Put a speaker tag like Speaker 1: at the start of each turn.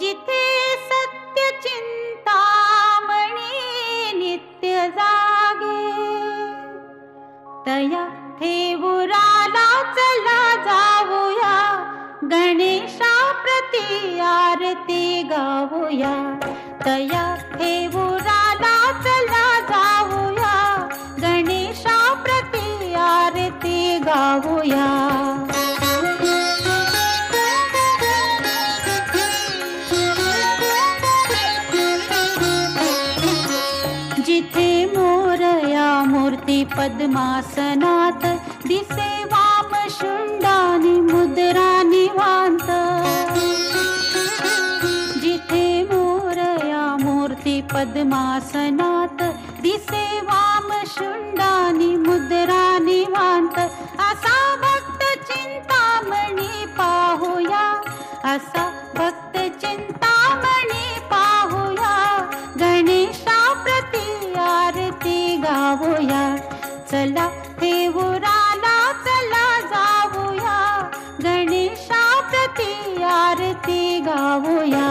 Speaker 1: जिथे सत्य चिंतामणी नित्य जागे तया थेवुराला चला जाऊया गणेशा प्रती आरती गाऊया तया थेवुराला चला जाऊया गणेशा प्रती आरती गाऊया. तिथे मोरया मूर्ती पद्मासनात. दिसे वाम शुंडानी मुद्रा निवांत. जिथे मोरया मूर्ती पद्मासनात. दिसे वाम शुंडानी मुद्रा निवांत. असा भक्त चिंतामणी पाहुया. असा गावूया. चला देवराला चला जाऊया गणेशा प्रती आरती गावूया.